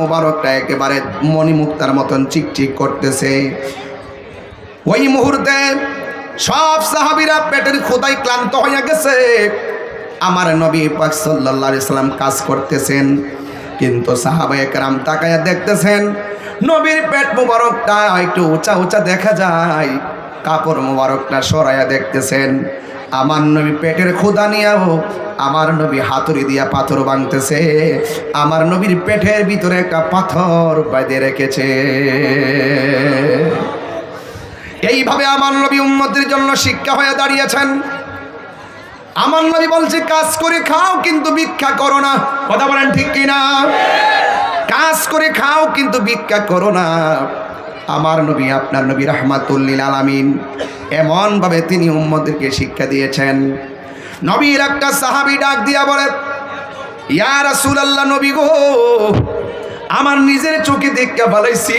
মোবারকটা একেবারে মণিমুক্তার মতন চিকচিক করতেছে। ওই মুহূর্তে সব সাহাবিরা পেটের খোদাই ক্লান্ত হয়ে গেছে। আমার নবী পাক সাল্লাল্লাহু আলাইহি সাল্লাম কাজ করতেছেন, কিন্তু সাহাবা একরাম তাকায়া দেখতেছেন, নবীর পেট মোবারকটা একটু উঁচা উঁচা দেখা যায়। কাপড় মোবারকটা সরাইয়া দেখতেছেন আমার নবী পেটের ক্ষুদা নিয়েও আমার নবী হাতুড়ি দিয়া পাথর ভাঙতেছে আমার নবীর পেটের ভিতরে একটা পাথর বাইদে রেখেছে। এইভাবে আমার নবী উন্নতির জন্য শিক্ষা হয়ে দাঁড়িয়েছেন। আমার নবী বলছে, কাজ করে খাও কিন্তু ভিক্ষা করো না। কথা বলেন ঠিক কিনা কাজ করে খাও কিন্তু ভিক্ষা করো না। আমার নবী, আপনার নবী রহমাতুল্লিল আলামিন এমনভাবে তিনি উম্মদেরকে শিক্ষা দিয়েছেন নবীর একটা সাহাবি ডাক দিয়া বলে, ইয়া রাসূলুল্লাহ নবী গো, আমার নিজের চোখে দেখতে ভালাইছি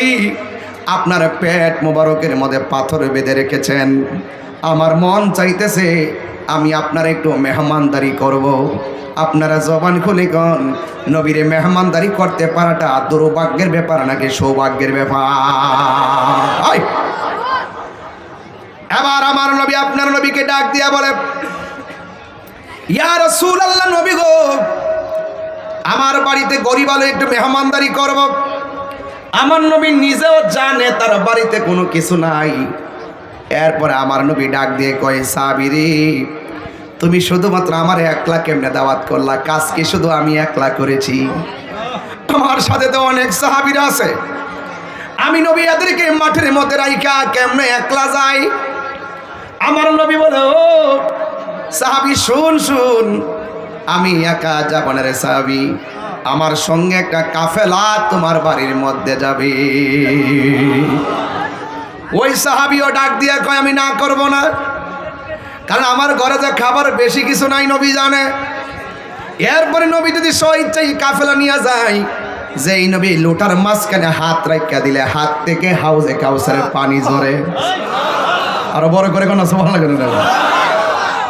আপনার পেট মোবারকের মধ্যে পাথর বেঁধে রেখেছেন আমার মন চাইতেছে আমি আপনার একটু মেহমানদারি করব। আপনারা জবান খুলে কন, নবীরে মেহমানদারি করতে পারাটা দুর্ভাগ্যের ব্যাপার নাকি সৌভাগ্যের ব্যাপার! এবার আমার নবী, আপনার নবীকে ডাক দিয়া বলে, ইয়া রসুল আল্লাহ নবী গো, আমার বাড়িতে গরিব আলো একটু মেহমানদারি করব। আমার নবী নিজেও জানে তার বাড়িতে কোনো কিছু নাই। এরপরে আমার নবী ডাক দিয়ে কয় সাবিরি তুমি শুধুমাত্র আমার একলা কেমনে দাওয়াত করলা? কাজ কি শুধু আমি একলা করেছি? আমার সাথে তো অনেক সাহাবিরা আছে। আমি নবী এদেরকে মাঠের মধ্যে রাইখা কেমনে একলা যাই? আমার নবী বলে, ও সাহাবি, শুন শুন। আমি একা যাব না রে সাহাবি, আমার সঙ্গে একটা কাফেলা তোমার বাড়ির মধ্যে যাবে। ওই সাহাবিও ডাক দিয়ে কয়, আমি না করব না। কারণ আমার ঘরে যে খাবার বেশি কিছু নাই, নবী জানে। এরপরে নবী যদি স্বইচ্ছাই কাফেলা নিয়ে যায় যে এই নবী লোটার মাঝখানে হাত রাখা দিলে, হাত থেকে হাউজে কাউসারের পানি ঝরে। আরও বড় করে কোন না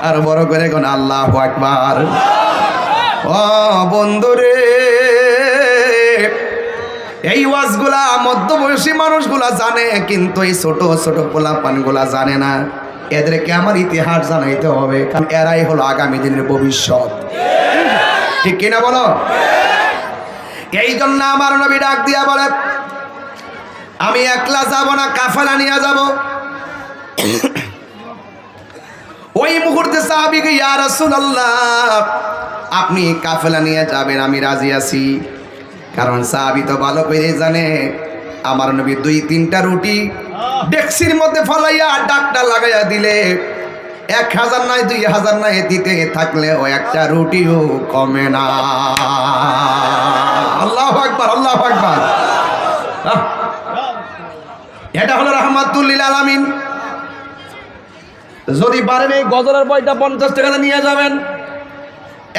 আরও বড় করে কোন আল্লাহ আকবার। ও বন্ধুরে, এই ওয়াজগুলা মধ্যবয়সী মানুষগুলা জানে, কিন্তু এই ছোট ছোট পোলাপানগুলা জানে না। এদেরকে আমার ইতিহাস জানাইতে হবে, কারণ এরাই হলো আগামী দিনের ভবিষ্যৎ। ঠিক কিনা বলো? এই জন্য আমার নবী ডাক দিয়া বলে, আমি একলা যাব না, কাফেলা নিয়ে যাব। ওই মুহূর্তে সাহাবিকে, ইয়া রাসূলুল্লাহ, আপনি কাফেলা নিয়ে যাবেন, আমি রাজি আছি। কারণ সাহাবি তো ভালো করে জানে, আমার নবী দুই, তিনটা রুটি ডেক্সির মধ্যে ফলাইয়া ডাকটা লাগাইয়া দিলে, এক হাজার নাই, দুই হাজার নাই দিতে থাকলে ও একটা রুটিও কমে না। আল্লাহ আকবার আল্লাহ আকবার! এটা হলো রহমাতুল্লিল আলামিন। যদি পারেন এই গজলের বইটা পঞ্চাশ টাকা নিয়ে যাবেন।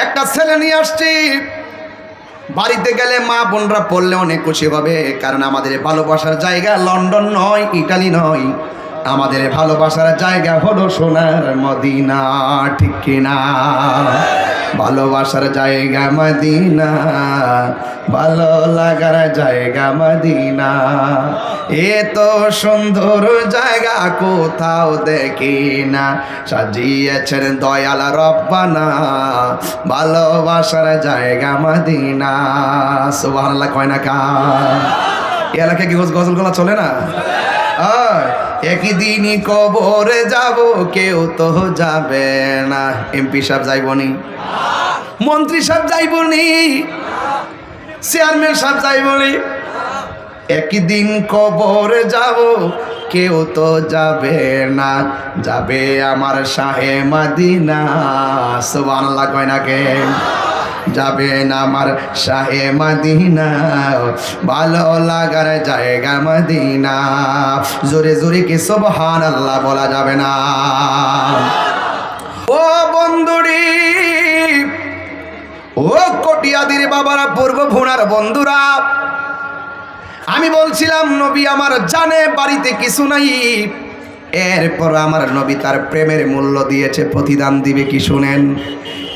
একটা ছেলে নিয়ে আসছি। বাড়িতে গেলে মা বোনরা পড়লে অনেক খুশি হবে, কারণ আমাদের ভালোবাসার জায়গা লন্ডন নয়, ইটালি নয়। আমাদের ভালোবাসার জায়গা হলো সোনার মদিনা, ঠিক কিনা? ভালোবাসার জায়গা মদিনা, ভালো লাগার জায়গা মদিনা। এ তো সুন্দর জায়গা, কোথাও দেখি না। সাজিয়েছেন দয়াল রব্বানা, ভালোবাসার জায়গা মদিনা। সুবহানাল্লাহ, কয় না কা এলাকায় কি গজল গলা চলে না? একই দিনই কবরে যাব, কেউ তো যাবে না। এমপি সাহেব যাইবনি? মন্ত্রী সাহেব যাইবনি? চেয়ারম্যান সাহেব যাইবনি? একদিন কবরে যাব, কেউ তো যাবে না। যাবে আমার শাহে মাদিনা। সুবহানাল্লাহ কয় না কে যাবেন আমার শাহে মদিনা। ভালো লাগার জায়গা মদিনা। জোরে জোরে কি সুবহান আল্লাহ বলা যাবে না। ও বন্ধুরি, ও কটিয়াদির বাবারা, পূর্ব ভুনার বন্ধুরা, আমি বলছিলাম, নবী আমার জানে, বাড়িতে কিছু নাই। এরপর আমার নবী তার প্রেমের মূল্য দিয়েছে, প্রতিদান দিবে কি শুনেন?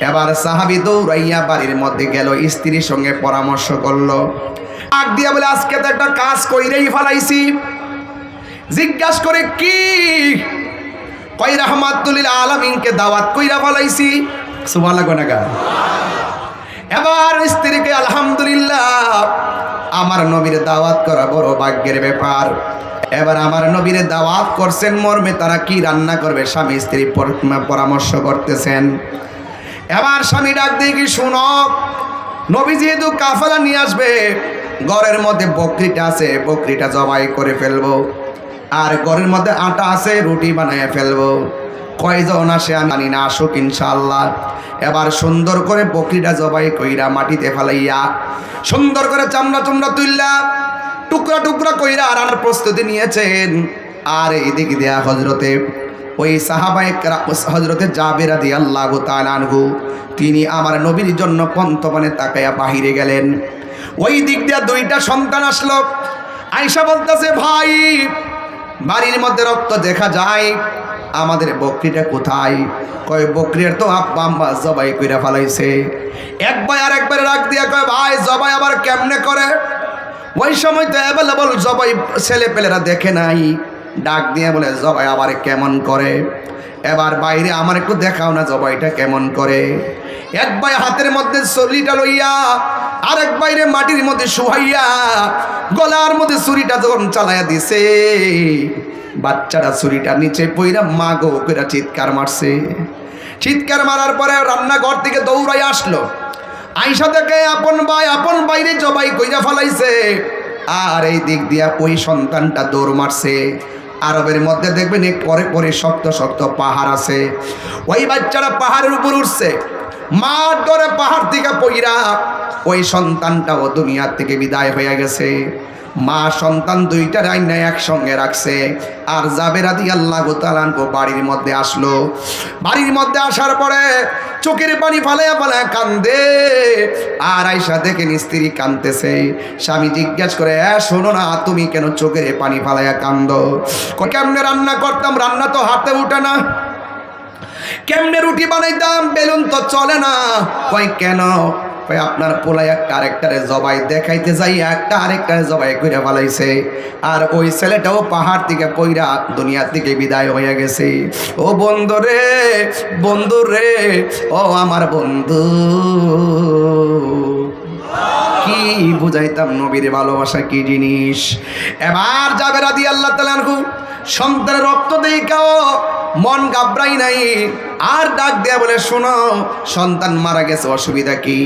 এবার সাহাবি দৌড়াইয়া বাড়ির মধ্যে গেল, স্ত্রীর সঙ্গে পরামর্শ করল। আগ দিয়া বলে, আজকে তো একটা কাজ কইরেই ফেলাইছি। জিজ্ঞাস করে, কি? কই রহমাতুল্লিল আলমিনকে দাওয়াত কইরা ফেলাইছি। সুবহানাল্লাহ গোনাগা এবার স্ত্রীকে, আলহামদুলিল্লাহ, আমার নবীর দাওয়াত করা বড় ভাগ্যের ব্যাপার। এবার আমার নবীর দাওয়াত করছেন মর্মে, তারা কি রান্না করবে? স্বামী স্ত্রী পরামর্শ করতেছেন। এবার স্বামী ডাক দিয়ে কি শুনো? নবী যেহেতু কাফালা নিয়ে আসবে। ঘরের মধ্যে বকরিটা আছে, বকরিটা জবাই করে ফেলব। আর ঘরের মধ্যে আটা আছে, রুটি বানায় ফেলব। কয়জন আসে আমি না, আসুক ইনশাল্লাহ এবার সুন্দর করে বকরিটা জবাই কইরা মাটিতে ফেলাইয়া সুন্দর করে চামড়া চামড়া তুললা টুকরা টুকরা কইরা আর প্রস্তুতি নিয়েছেন। আর এইদিকে দেয়া হজরতে ওই সাহাবায়ে হজরতে জাবেরা দিয়ে আল্লাহ আনহু, তিনি আমার নবীর জন্য পন্তপানে তাকাইয়া বাহিরে গেলেন। ওই দিক দিয়ে দুইটা সন্তান আসলো। আয়সা বলতেছে, ভাই, বাড়ির মধ্যে রক্ত দেখা যায়, আমাদের বকরিটা কোথায়? কয়, বকরির তো আব্বা আম্মা জবাই কইরা ফেলাইছে। এক ভাই আর একবার রাগ দিয়া কয়, ভাই, জবাই আবার কেমনে করে? ওই সময় তো অ্যাভেলেবল জবাই ছেলে পেলেরা দেখে নাই। ডাক দিয়ে বলে, জবাই আবার কেমন করে? এবার বাইরে আমার একটু দেখাও না জবাইটা কেমন করে? এক ভাই হাতের মধ্যে চল্লিটা লইয়া, আরেক বাইরে মাটির মধ্যে শুহাইয়া, গলার মধ্যে ছুরিটা যখন চালাইয়া দিছে, বাচ্চাটা ছুরিটা নিচে পইরা মা গো করে চিৎকার মারছে। চিৎকার মারার পরে রান্নাঘর থেকে দৌড়াই আসলো। আইসা দেখে, আপন ভাই, আপন বাইরে জবাই কইরা ফলাইছে। আর এই দিক দিয়া ওই সন্তানটা দৌড় মারছে। আরবের মধ্যে দেখবেন এক পরে পরে শক্ত শক্ত পাহাড় আছে। ওই বাচ্চারা পাহাড়ের উপর উঠছে মা ডরে পাহাড় থেকে পইরা ওই সন্তানটাও দুনিয়ার থেকে বিদায় হয়ে গেছে। মা সন্তান দুইটা রাইনা একসঙ্গে রাখছে। আর জাবেরা দি আল্লাহ তালানকো বাড়ির মধ্যে আসলো। বাড়ির মধ্যে আসার পরে চোখের পানি ফালাইয়া ফালাইয়া কান্দে। আর আইসা দেখে স্ত্রী কান্দতেছে স্বামী জিজ্ঞাসা করে, এ, শোনো না, তুমি কেন চোখের পানি ফালাইয়া কান্দ? কেমনে রান্না করতাম, রান্না তো হাতে উঠে না। কেমনে রুটি বানাইতাম, বেলুন তো চলে না। কয়, কেন? কয় আপনার পোলাই একটা আরেকটারে জবাই দেখাইতে যাই একটা আরেকটারে জবাই করে ফেলাইছে। আর ওই ছেলেটাও পাহাড় থেকে পইরা দুনিয়ার থেকে বিদায় হয়ে গেছে। ও বন্ধু রে বন্ধু রে, ও আমার বন্ধু। কি বুঝাইতাম নবীর ভালোবাসা, কি জিনিস? এবার যাবে রাদি আল্লাহ তালানহু সন্তানের রক্ত দেখাও, মন গাবড়াই নাই। আর ডাক দেয়া বলে, শোনো, সন্তান মারা গেছে, অসুবিধা কি?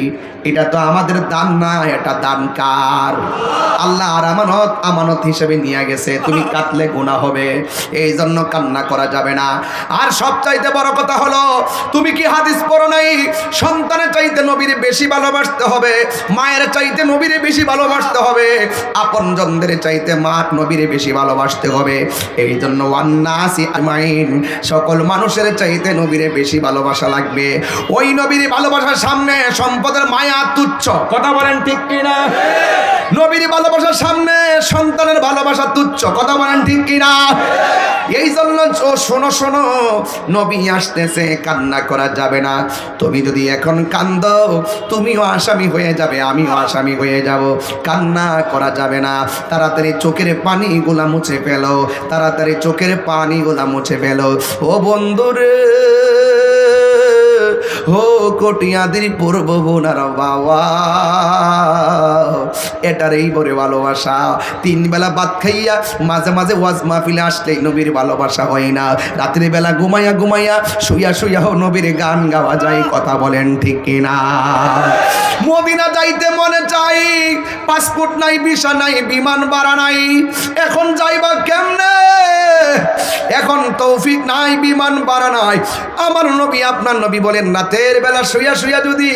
এটা তো আমাদের দান না, এটা দান কার? আল্লাহ আর আমানত আমানত হিসেবে নিয়ে গেছে, তুমি কাটলে গুণা হবে এই জন্য কান্না করা যাবে না। আর সবচাইতে বড় কথা হলো, তুমি কি হাদিস পড়ো নাই? সন্তানের চাইতে নবীর বেশি ভালোবাসতে হবে, মায়ের চাইতে নবীর বেশি ভালোবাসতে হবে আপন জনদের চাইতে মা নবীর বেশি ভালোবাসতে হবে। এই জন্য ওয়ান্নাসি আজমাইন, সকল মানুষের চাইতে নবীর বেশি ভালোবাসা লাগবে। ওই নবীর ভালোবাসার সামনে সম্পদের মায়া তুচ্ছ। কথা বলেন ঠিক কিনা? নবীর ভালোবাসার সামনে সন্তানের ভালোবাসা তুচ্ছ। কথা বলেন ঠিক কিনা? এই জন্য ও শোনো শোনো, নবী আসতেছে, কান্না করা যাবে না। তুমি যদি এখন কান্দ, তুমিও আসামি হয়ে যাবে, আমিও আসামি হয়ে যাব। কান্না করা যাবে না। তাড়াতাড়ি চোখের পানিগুলা মুছে ফেলো, তাড়াতাড়ি চোখের পানিগুলা মুছে ফেলো। ও বন্ধুরে হো কটিয়াদির পূর্ব বোনার বাবা। এটার এই বরে ভালোবাসা। তিন বেলা ভাত খাইয়া মাঝে মাঝে ওয়াজ মাহফিলে আসলেই নবীর ভালোবাসা হয় না। রাত্রি বেলা ঘুমাইয়া ঘুমাইয়া শুইয়া শুইয়াও নবীর গান গাওয়া যায়, কথা বলেন ঠিক কিনা। মদিনা যাইতে মনে চাই, পাসপোর্ট নাই, ভিসা নাই, বিমান ভাড়া নাই। এখন যাইবা কেমনে? এখন তৌফিক নাই, বিমান ভাড়া নাই। আমার নবী, আপনার নবী বলেন, রাতের বেলা শুইয়া শুইয়া যদি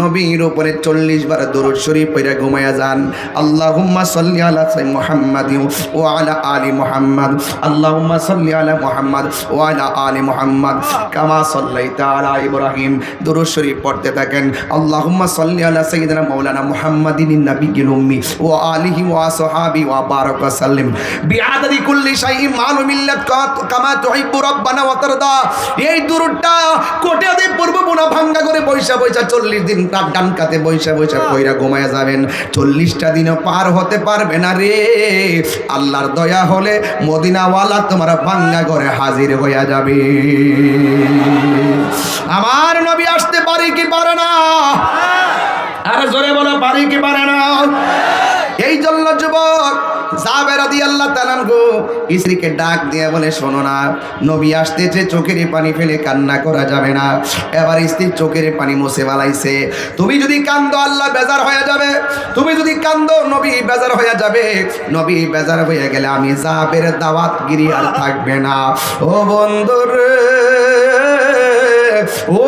নবীর উপরে চল্লিশ বার দরুদ শরীফ পইরা ঘুমায়া যান, আল্লাহুম্মা সাল্লি আলা মুহাম্মাদ ওয়া আলা আলি মুহাম্মাদ, আল্লাহুম্মা সাল্লি আলা মুহাম্মাদ ওয়া আলা আলি মুহাম্মাদ, কামা সাল্লাইতা আলা ইব্রাহিম। দরুদ শরীফ পড়তে থাকেন, আল্লাহুম্মা সাল্লি আলা সাইয়্যিদিনা মাওলানা মুহাম্মাদিন নাবিয়্যিল উম্মি ওয়া আলিহি ওয়া সাহাবি ওয়া বারাক সাল্লিম। বিআদাদি কুল্লি শাইইন মালু মিল্লাত কামা তুহিব্বু রাব্বানা ওয়া তারদা। এই দুরুদটা কোটে দিয়ে পূর্ব বোনা ভাঙ্গা করে বৈশা বৈশা চল্লিশ দিন তার ডান কাতে বৈশা বৈশা কইরা ঘুমায়া যাবেন। চল্লিশটা দিনও পার হতে পারবে না রে। আল্লাহর দয়া হলে মদিনাওয়ালা তোমার ভাঙ্গা করে হাজির হইয়া যাবে। আমার নবী আসতে পারে কি পারে না? আরে জোরে বলো পারি কি পারে না? এই জন্য যুবক আদি আল্লাহ তালানগো স্ত্রীকে ডাক দিয়ে বলে, শোনো না, নবী আসতেছে, চোখের পানি ফেলে কান্না করা যাবে না। এবার স্ত্রীর চোখের পানি মুছে বালাইছে তুমি যদি কান্দো, আল্লাহ বেজার হয়ে যাবে। তুমি যদি কান্দো, নবী বেজার হয়ে যাবে। নবী বেজার হয়ে গেলে আমি জাবের দাওয়াত গিরি আর থাকবে না। ও বন্ধুরে, ও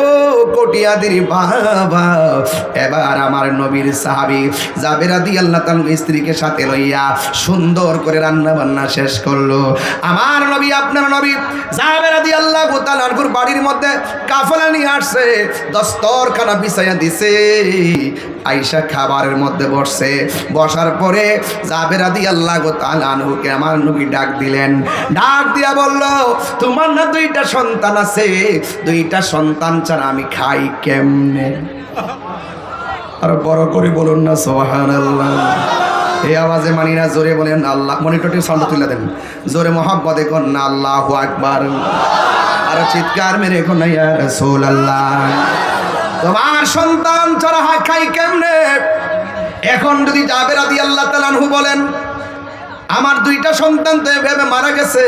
কটিয়াদির বাবা। এবার আমার নবীর সাহাবি আল্লাহ স্ত্রীকে সাথে লইয়া সুন্দর করে রান্না বান্না শেষ করল। আমার নবী, আপনার নবী আল্লাহ গোতালানপুর বাড়ির মধ্যে কাফলা নিয়ে আসছে বিছাইয়া দিছে। আইসা খাবারের মধ্যে বসছে। বসার পরে জাবেরা আল্লাহ গোতালানহুকে আমার নবী ডাক দিলেন। ডাক দিয়া বলল, তোমার না দুইটা সন্তান আছে? দুইটা সন্তান ছাড়া আমি খাই কেমনে? আর বড় করে বলুন না সোহান আল্লাহ এই আওয়াজে মানি না, জোরে বলেন আল্লাহ মনিটরটি সাউন্ড তুলে দেন। জোরে মহাব্বতে কন না, আল্লাহ আকবার। আর চিৎকার মেরে কোন না, ইয়া রাসূল আল্লাহ তোমার সন্তান ছাড়া হা খাই কেমনে? এখন যদি জাবের আদি আল্লাহ তালানহু বলেন, আমার দুইটা সন্তান তো এভাবে মারা গেছে,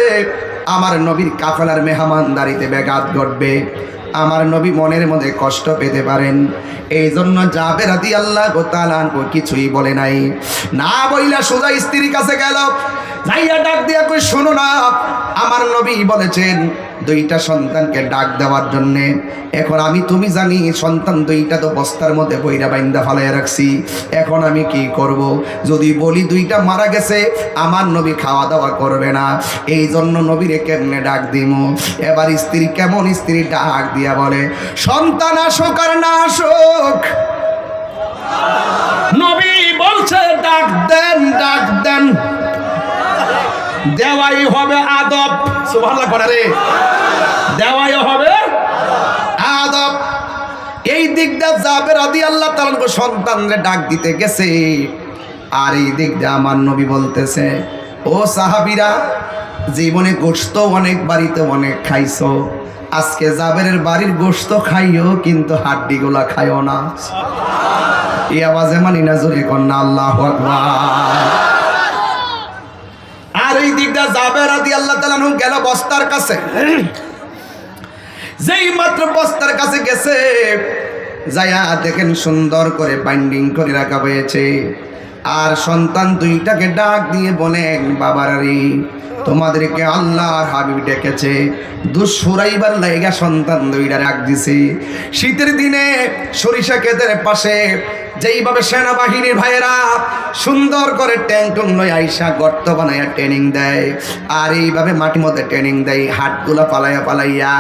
আমার নবীর কাফেলার মেহমানদারিতে ব্যাঘাত ঘটবে। আমার নবী মনের মধ্যে কষ্ট পেতে পারেন। এই জন্য যাবে রাতি আল্লাহ গোতালান ও কিছুই বলে নাই। না বইলা সোজা স্ত্রীর কাছে গেল, যাইয়া ডাক দিয়া কই, শোনো না, আমার নবী বলেছেন দুইটা সন্তানকে ডাক দেওয়ার জন্যে। এখন আমি তুমি জানি, সন্তান দুইটা তো বস্তার মধ্যে বইরা বাইন্দা ফালাইয়া রাখছি। এখন আমি কি করব? যদি বলি দুইটা মারা গেছে, আমার নবী খাওয়া দাওয়া করবে না। এই জন্য নবীরে কেমনে ডাক দিমু? এবার স্ত্রী কেমন স্ত্রী ডাক দিয়া বলে, সন্তান আসুক আর না আসুক। নবী বলছে, ডাক দেন ডাক দেন। দেওয়াই হবে আদব। সুবহানাল্লাহ রে। দেওয়াই হবে আদব। এই দিকটা যাবে রাদি আল্লাহ তাআলা সন্তানরে ডাক দিতে গেছে। আর এই দিকটা আমার নবী বলতেছে, ও সাহাবীরা, জীবনে গোশত অনেক বাড়িতে অনেক খাইছো। আজকে জাবেরের বাড়ির গোশত খাইও, কিন্তু হাড্ডিগুলা খাইও না। এই আওয়াজে মানি না জোরে কন্যা, আল্লাহ আকবার। আল্লাহ গেল বস্তার কাছে। যেই মাত্র বস্তার কাছে গেছে যায়া দেখেন সুন্দর করে বাইন্ডিং করে রাখা হয়েছে। আর সন্তান দুইটাকে ডাক দিয়ে বলেন বাবারি তোমাদেরকে আল্লাহর হাবিব ডেকেছে। দুঃসুরাইবার লাইগা সন্তান দুইটা রাখ দিছে। শীতের দিনে সরিষা ক্ষেতের পাশে যেইভাবে সেনাবাহিনীর ভাইয়েরা সুন্দর করে ট্যাং টুং নয় আইসা গর্ত বানাইয়া ট্রেনিং দেয়, আর এইভাবে মাটির মধ্যে ট্রেনিং দেয় হাটগুলা পালাইয়া পালাইয়া।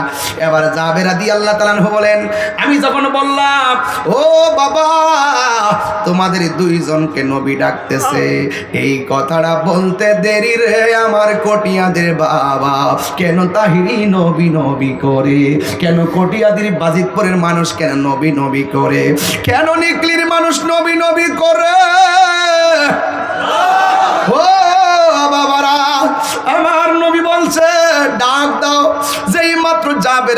এবার জাবেরা দি আল্লাহ তালানহু বলেন, আমি যখন বললাম, ও বাবা, তোমাদের দুইজনকে নবী ডাকতেছে, এই কথাটা বলতে দেরি রে আমার কটিয়াদের বাবা। কেন তাহিরি নবী নবী করে? কেন কটিয়াদের বাজিতপুরের মানুষ কেন নবী নবী করে? কেন নিকলির মানুষ নবী নবী করে। ও বাবারা, আমার নবী বলছে, ডাক দাও। যেই মাত্র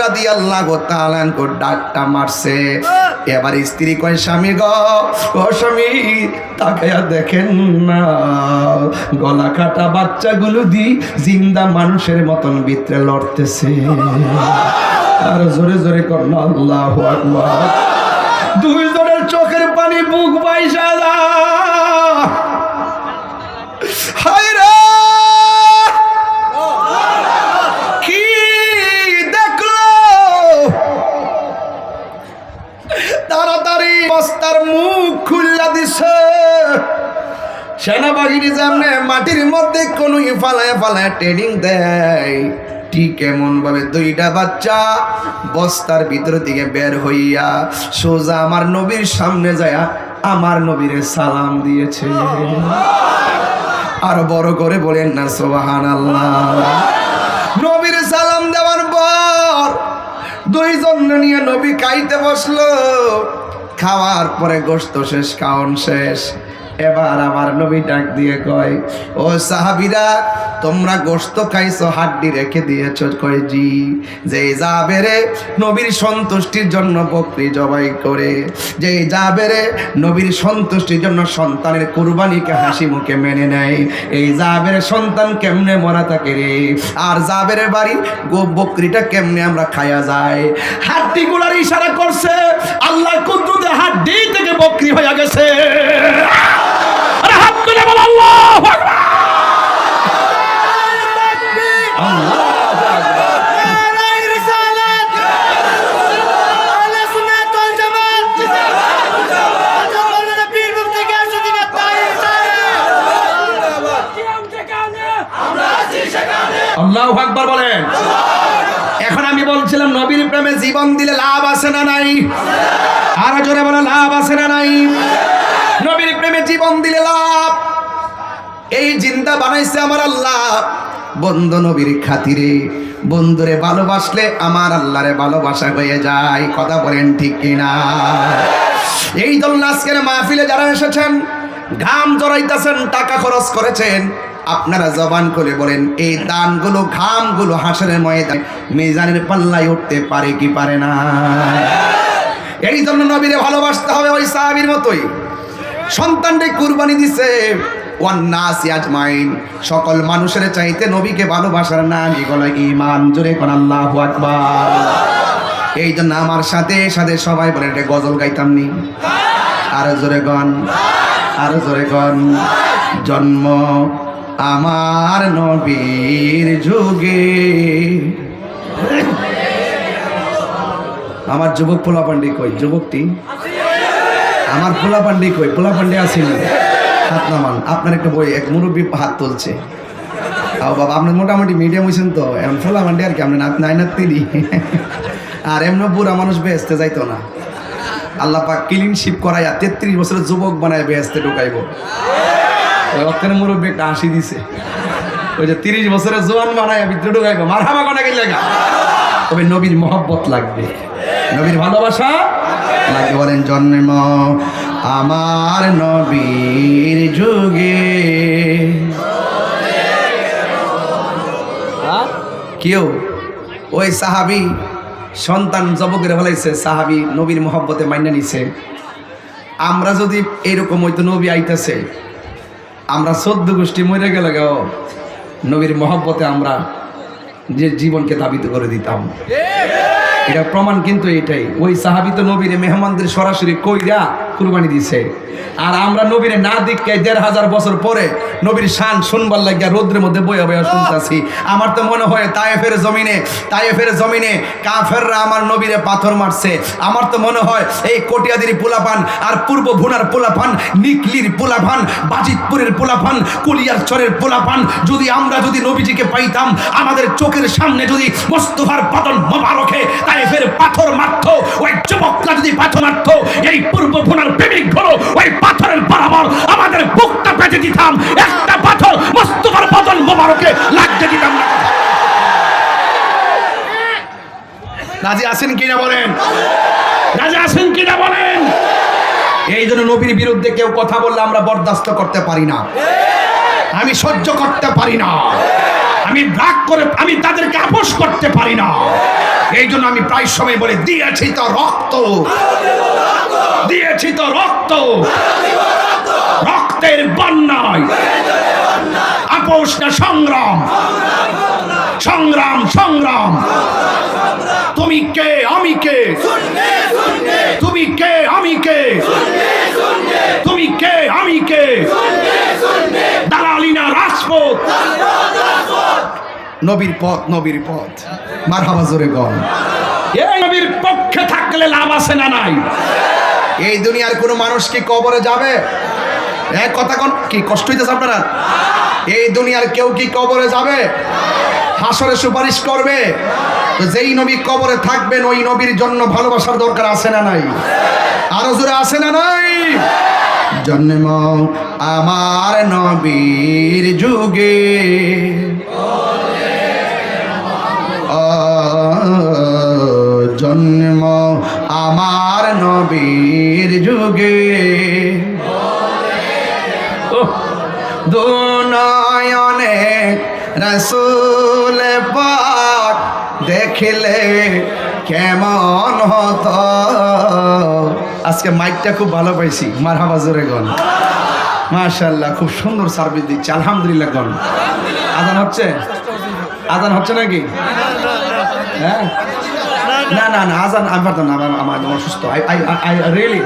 রাদি আল্লাহ ডাকটা মারছে। এবার স্ত্রী কয়, স্বামী গ, ও স্বামী, তাকায়া দেখেন না। গলা কাটা বাচ্চাগুলো দি জিন্দা মানুষের মতন ভিতরে লড়তেছে। আর জোরে জোরে কর, আল্লাহ চোখের পানি বুক হায় রে! কি দেখল? তাড়াতাড়ি বস্তার মুখ খুললা দিছে। সেনাবাহিনী যেমনে মাটির মধ্যে কোনো ফালায় ফালায় ট্রেনিং দেয় ঠিক এমন ভাবে? দুইটা বাচ্চা বস্তার ভিতর থেকে বের হইয়া সোজা আমার নবীর সামনে যায় আমার নবীরে সালাম দিয়েছে। আর বড় করে বলেন না সোবাহান আল্লাহ নবীর সালাম দেওয়ার পর দুইজন নিয়ে নবী খাইতে বসল। খাওয়ার পরে গোস্ত শেষ খাওন শেষ। এবার আমার নবী ডাক দিয়ে কয়, ও সাহাবিরা, তোমরা গোস্ত খাইছো, হাড্ডি রেখে দিয়েছ কয় জি। যে যাবেরে নবীর সন্তুষ্টির জন্য বকরি জবাই করে, যে যাবেরে নবীর সন্তুষ্টির জন্য সন্তানের কুরবানিকে হাসি মুখে মেনে নেয়। এই জাবের সন্তান কেমনে মরা থাকে রে? আর জাবের বাড়ি গো বকরিটা কেমনে আমরা খায়া যায় হাড্ডি গুলার ইশারা করছে আল্লাহ কুদ্রুতে হাড্ডি থেকে বকরি হয়ে গেছে। তুলে বল, আল্লাহু আকবার। বলেন। এখন আমি বলছিলাম, নবীর প্রেমে জীবন দিলে লাভ আছে না নাই? আর জোরে বলে, লাভ আছে না নাই? নবীর জীবন দিলে লাভ। এই জিন্দা বানাইছে আমার আল্লাহ। বন্ধু নবীর খাতিরে, বন্ধুরে ভালোবাসলে আমার আল্লাহরে ভালোবাসা হয়ে যায়। কথা বলেন ঠিক কিনা? এই জন্য আজকের মাহফিলে যারা এসেছেন, ঘাম জড়াইতেছেন, টাকা খরচ করেছেন, আপনারা জবান করে বলেন, এই দানগুলো, ঘামগুলো হাসের ময়দান মিজানের পাল্লায় উঠতে পারে কি পারে না? এই জন্য নবীরে ভালোবাসতে হবে ওই সাহাবির মতোই। সন্তানকে কুরবানি দিছে। সকল মানুষের চাইতে নবীকে ভালোবাসার নাম এগুলো ইমান জোরে কোন আল্লাহু আকবার। এই জন্য আমার সাথে সাথে সবাই বলে, এটা গজল গাইতাম নি। আর জোরে গন। আরও জোরে গন। জন্ম আমার নবীর যুগে। আমার যুবক পোলা পান্ডি কই? যুবকটি? আমার পোলা পান্ডি কই? পোলা পান্ডি আসেনি হাত নামান আপনার একটা বই, এক মুরব্বী হাত তুলছে। আও বাবা, আপনি মোটামুটি মিডিয়াম হয়েছেন তো। এমন পোলা পান্ডি আর কি, আপনি নাত নাই নাত তিনি আর এমন বুড়া মানুষ বেহেস্তে যাইতো না। আল্লাহ পাক ক্লিন শিপ করাইয়া তেত্রিশ বছরের যুবক বানায় বেহেস্তে ঢুকাইব। অক্ষের মুরব্বী একটা হাসি দিছে। ওই যে তিরিশ বছরের জোয়ান বানায় ভিতরে ঢুকাইব। মার কোনা গেলে লাগা তবে নবীর মহব্বত লাগবে। নবীর ভালোবাসা? লাগবে বলেন জন্ম আমার নবীর যুগে। কেউ? ওই সাহাবি সন্তান জবকের ফলাইছে সাহাবি নবীর মহব্বতে মান্য নিছে। আমরা যদি এরকম হয়তো নবী আইতেছে আমরা সদ্য গোষ্ঠী মরে গেলে গেও নবীর মহব্বতে আমরা যে জীবনকে দাবিত করে দিতাম। এটা প্রমাণ কিন্তু এটাই। ওই সাহাবিত নবীরে মেহমানদের সরাসরি কইরা কুরবানি দিছে। আর আমরা নবীরে না দিককে দেড় হাজার বছর পরে নবীর শান শুনবার লাগিয়া রোদ্রের মধ্যে বইয়া বইয়া শুনতাছি। আমার তো মনে হয় তায়েফের জমিনে তায়েফের জমিনে কাফেররা আমার নবীরে পাথর মারছে। আমার তো মনে হয় এই কটিয়াদির পোলাপান আর পূর্ব ভুনার পোলাপান, নিকলির পোলাপান, বাজিতপুরের পোলাপান কুলিয়ার চরের পোলাপান, যদি আমরা যদি নবীজিকে পাইতাম, আমাদের চোখের সামনে যদি মোস্তফার পতন মোবারকে তায়েফের পাথর মারতো, ওই রাজি আছেন কিনা বলেন? রাজি আছেন কিনা বলেন? এই জন্য নবীর বিরুদ্ধে কেউ কথা বললে আমরা বরদাস্ত করতে পারি না। আমি সহ্য করতে পারি না। আমি রাগ করে, আমি তাদেরকে আপোষ করতে পারি না। এই জন্য আমি প্রায় সময় বলে, দিয়েছি তো রক্ত। দিয়েছি তো রক্ত। রক্তের বন্যায় আপোষ না, সংগ্রাম। সংগ্রাম সংগ্রাম। তুমি কে, আমি কে? তুমি কে, আমি কে? তুমি কে, আমি কে? দালালিনা রাজপথ? নবীর পথ নবীর পথ। মার হাবা জোরে গন এই নবীর পক্ষে থাকলে লাভ আছে না নাই? এই দুনিয়ার কোনো মানুষ কি কবরে যাবে? এক কথা কোন, কি কষ্ট হইতেছে আপনারা? এই দুনিয়ার কেউ কি কবরে যাবে? হাসরে সুপারিশ করবে। তো যেই নবী কবরে থাকবেন ওই নবীর জন্য ভালোবাসার দরকার আছে না নাই? আরও জোরে আছে না নাই? জন্ম আমার নবীর যুগে। জন্ম আমার নবীর যুগে। ওহ, দুনয়নে রসুল পাক দেখলে কেমন হতো? আজকে মাইকটা খুব ভালো পাইছি। মার জোরে গন মাশাল্লাহ খুব সুন্দর সার্ভিস দিচ্ছে। আলহামদুলিল্লাহ গন আদান হচ্ছে? আদান হচ্ছে নাকি? হ্যাঁ? না না না, আজান আমি পারতাম না, আমার আমার আমার অসুস্থ I I I really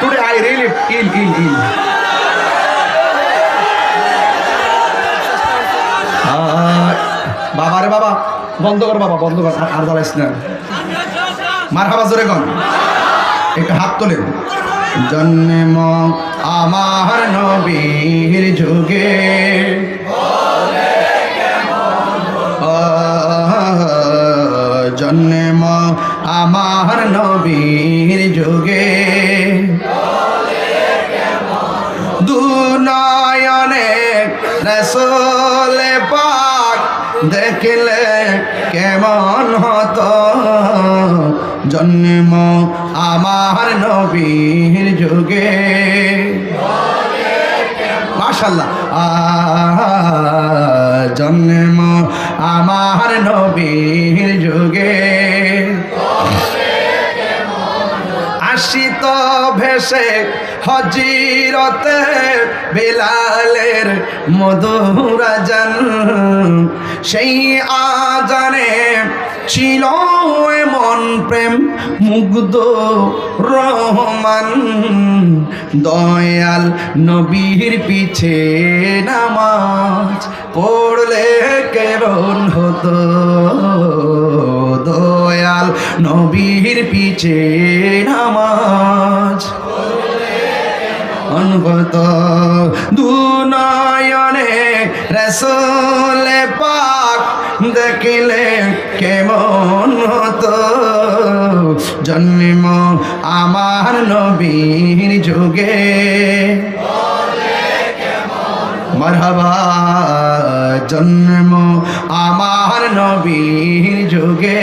today I really ill ill ill বাবা রে বাবা, বন্ধ কর বাবা, বন্ধ কর, আর- আর দাঁড়াইস না। মার হাবা জোরে কন। একটু হাত তোলেন জন্ম আমার নবীর যুগে। জন্ম আমার নবীর দেখলে কেমন হতো? জন্ম আমার নবীর যুগে। মাশাল্লাহ জন্ম আমার নবীর যুগে। আসিত ভেসে হজিরতে বিলালের মধুরাজন সেই আজানে ছিল এমন প্রেম মুগ্ধ রহমান। দয়াল নবীর পিছে নামাজ পড়লে কেমন হতো? দয়াল নবীর পিছে নামাজ অনগত দুনয়নে রসলে পাক দেখিলে কেমন হতো? জন্ম আমার নবীর যুগে। মরহবা জন্ম আমার নবীর যুগে।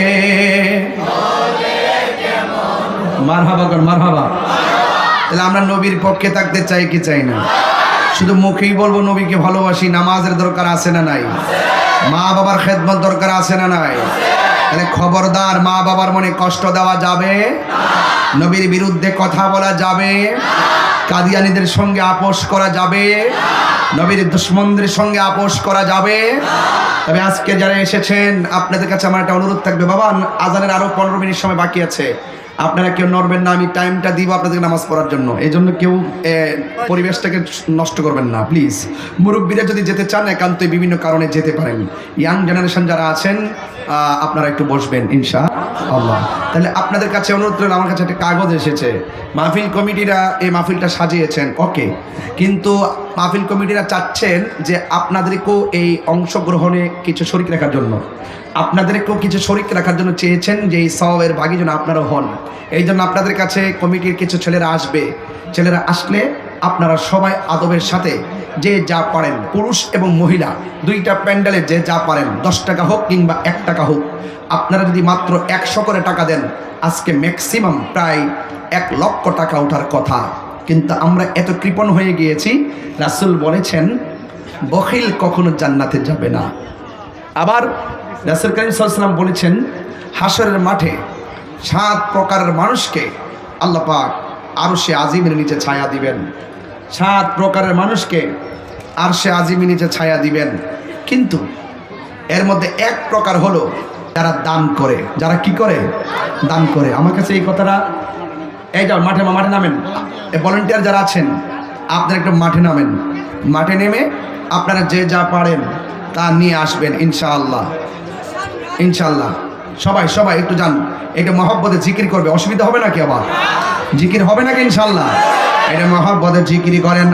মারহাবা কর, মারহাবা। তাহলে আমরা নবীর পক্ষে থাকতে চাই কি চাই না? শুধু মুখেই বলব নবীকে ভালোবাসি, নামাজের দরকার আছে না নাই? মা বাবার খেদমত দরকার আছে না নাই? তাহলে খবরদার মা বাবার মনে কষ্ট দেওয়া যাবে? নবীর বিরুদ্ধে কথা বলা যাবে? কাদিয়ানিদের সঙ্গে আপোষ করা যাবে? নবীর দুশ্মনদের সঙ্গে আপোষ করা যাবে? তবে আজকে যারা এসেছেন, আপনাদের কাছে আমার একটা অনুরোধ থাকবে। বাবা, আজানের আরও পনেরো মিনিট সময় বাকি আছে। আপনারা কেউ নড়বেন না, আমি টাইমটা দিব আপনাদেরকে নামাজ পড়ার জন্য। এই জন্য কেউ পরিবেশটাকে নষ্ট করবেন না প্লিজ মুরব্বীরা যদি যেতে চান, একান্তই বিভিন্ন কারণে যেতে পারেন। ইয়াং জেনারেশন যারা আছেন আপনারা একটু বসবেন ইনশা আল্লাহ তাহলে আপনাদের কাছে অনুরোধ রইল, আমার কাছে একটা কাগজ এসেছে। মাহফিল কমিটিরা এই মাহফিলটা সাজিয়েছেন ওকে কিন্তু মাহফিল কমিটিরা চাচ্ছেন যে আপনাদেরকেও এই অংশগ্রহণে কিছু শরিক রাখার জন্য। আপনাদেরকেও কিছু শরিক রাখার জন্য চেয়েছেন যে এই সবের ভাগী যেন আপনারাও হন। এই জন্য আপনাদের কাছে কমিটির কিছু ছেলেরা আসবে। ছেলেরা আসলে আপনারা সবাই আদবের সাথে যে যা পারেন, পুরুষ এবং মহিলা, দুইটা প্যান্ডেলে যে যা পারেন, দশ টাকা হোক কিংবা এক টাকা হোক, আপনারা যদি মাত্র একশো করে টাকা দেন, আজকে ম্যাক্সিমাম প্রায় এক লক্ষ টাকা ওঠার কথা। কিন্তু আমরা এত কৃপণ হয়ে গিয়েছি, রাসুল বলেছেন, বখিল কখনো জান্নাতে যাবে না। আবার রাসুল করিম সাল্লাম বলেছেন হাসরের মাঠে সাত প্রকারের মানুষকে আল্লাহ পাক আরও সে আজিমের নিচে ছায়া দিবেন। সাত প্রকারের মানুষকে আর সে আজিমের নিচে ছায়া দিবেন। কিন্তু এর মধ্যে এক প্রকার হলো যারা দান করে। যারা কি করে? দান করে। আমার কাছে এই কথাটা, এই যাও, মাঠে মাঠে নামেন। ভলেন্টিয়ার যারা আছেন, আপনারা একটু মাঠে নামেন। মাঠে নেমে আপনারা যে যা পারেন তা নিয়ে আসবেন, ইনশাআল্লাহ। ইনশাআল্লাহ। সবাই সবাই একটু যান। একটু মহব্বতে জিকির করবে। অসুবিধা হবে নাকি আবার? জিকির হবে নাকি ইনশাল্লাহ? এটা মহাব্বতের জিকিরি করেন